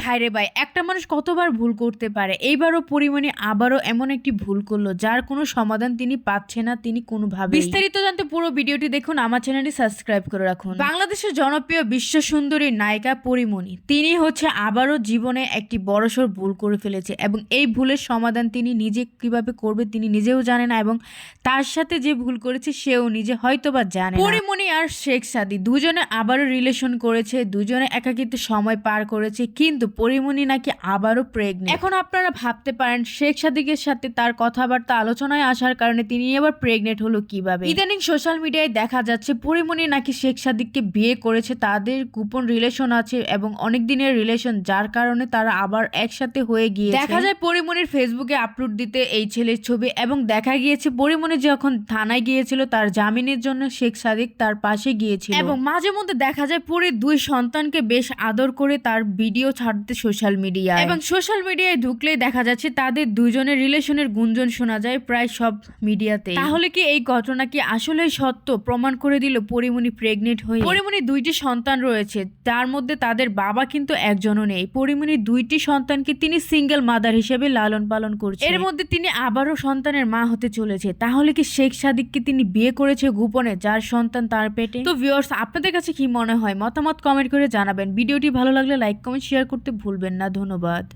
ভাইরে ভাই, একটা মানুষ কতবার ভুল করতে পারে? এইবারও পরিমণি আবারও এমন একটি ভুল করল, যার কোনো সমাধান তিনি পাচ্ছে না, তিনি কোনোভাবে বিস্তারিত জানতে পুরো ভিডিওটি দেখুন, আমার চ্যানেলটি সাবস্ক্রাইব করে রাখুন। বাংলাদেশের জনপ্রিয় বিশ্ব সুন্দরী নায়িকা পরিমণি, তিনি হচ্ছে আবারও জীবনে একটি বড়সড় ভুল করে ফেলেছে এবং এই ভুলের সমাধান তিনি নিজে কীভাবে করবে তিনি নিজেও জানে না এবং তার সাথে যে ভুল করেছে সেও নিজে হয়তো বা জানে। পরিমণি আর শেখ সাদি দুজনে আবারও রিলেশন করেছে, দুজনে একাকিত্ব সময় পার করেছে, কিন্তু পরিমণি নাকি আবারও প্রেগনেন্ট এখন আপনারা ভাবতে পারেন শেখ সাদিকের সাথে তার কথাবার্তা আলোচনায় আসার কারণে তিনি এবার প্রেগনেন্ট হলো কীভাবে? ইদানিং সোশ্যাল মিডিয়ায় দেখা যাচ্ছে পরিমণি নাকি শেখ সাদিককে বিয়ে করেছে তাদের গোপন রিলেশন আছে এবং অনেক দিনের রিলেশন যার কারণে তারা আবার একসাথে হয়ে গিয়ে দেখা যায় পরিমণির ফেসবুকে আপলোড দিতে এই ছেলের ছবি এবং দেখা গিয়েছে পরিমণি যখন থানায় গিয়েছিল তার জামিনের জন্য শেখ সাদিক তার পাশে গিয়েছিল। এবং মাঝে মধ্যে দেখা যায় পরির দুই সন্তানকে বেশ আদর করে তার ভিডিও ছাড়তে সোশ্যাল মিডিয়ায়। এবং সোশ্যাল মিডিয়ায় ঢুকলেই দেখা যাচ্ছে তাদের দুজনের রিলেশনের গুঞ্জন শোনা যায় প্রায় সব মিডিয়াতে তাহলে কি এই ঘটনা কি আসলেই সত্য? প্রমাণ করে দিল পরিমণি প্রেগনেন্ট হয়ে। পরিমণি দুইটি সন্তান রয়েছে তার মধ্যে তাদের বাবা কিন্তু একজনও নেই। পরিমণি দুইটি সন্তানকে তিনি সিঙ্গেল মাদার হিসেবে লালন পালন করছে এর মধ্যে তিনি আবারও সন্তানের মা হতে চলেছে। তাহলে কি শেখ সাদিককে তিনি বিয়ে করেছে গোপনে যার সন্তান তার পেটে? তো ভিউয়ার্স আপনাদের কাছে কি মনে হয়? মতামত কমেন্ট করে জানাবেন। ভিডিওটি ভালো লাগলে লাইক কমেন্ট শেয়ার করতে ভুলবেন না ধন্যবাদ।